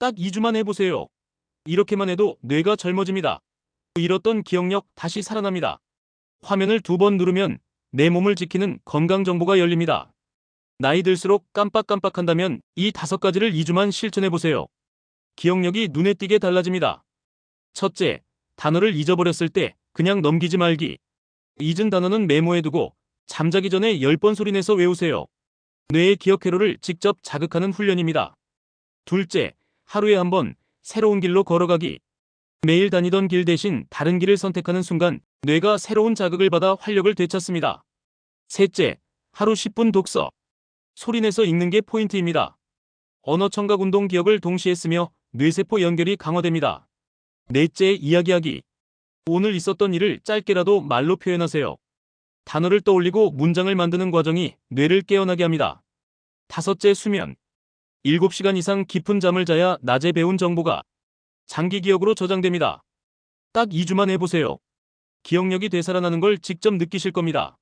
딱 2주만 해보세요. 이렇게만 해도 뇌가 젊어집니다. 잃었던 기억력 다시 살아납니다. 화면을 두 번 누르면 내 몸을 지키는 건강 정보가 열립니다. 나이 들수록 깜빡깜빡한다면 이 다섯 가지를 2주만 실천해보세요. 기억력이 눈에 띄게 달라집니다. 첫째, 단어를 잊어버렸을 때 그냥 넘기지 말기. 잊은 단어는 메모해두고 잠자기 전에 10번 소리내서 외우세요. 뇌의 기억 회로를 직접 자극하는 훈련입니다. 둘째, 하루에 한 번 새로운 길로 걸어가기. 매일 다니던 길 대신 다른 길을 선택하는 순간 뇌가 새로운 자극을 받아 활력을 되찾습니다. 셋째, 하루 10분 독서. 소리내서 읽는 게 포인트입니다. 언어 청각 운동 기억을 동시에 쓰며 뇌세포 연결이 강화됩니다. 넷째, 이야기하기. 오늘 있었던 일을 짧게라도 말로 표현하세요. 단어를 떠올리고 문장을 만드는 과정이 뇌를 깨어나게 합니다. 다섯째, 수면. 7시간 이상 깊은 잠을 자야 낮에 배운 정보가 장기 기억으로 저장됩니다. 딱 2주만 해보세요. 기억력이 되살아나는 걸 직접 느끼실 겁니다.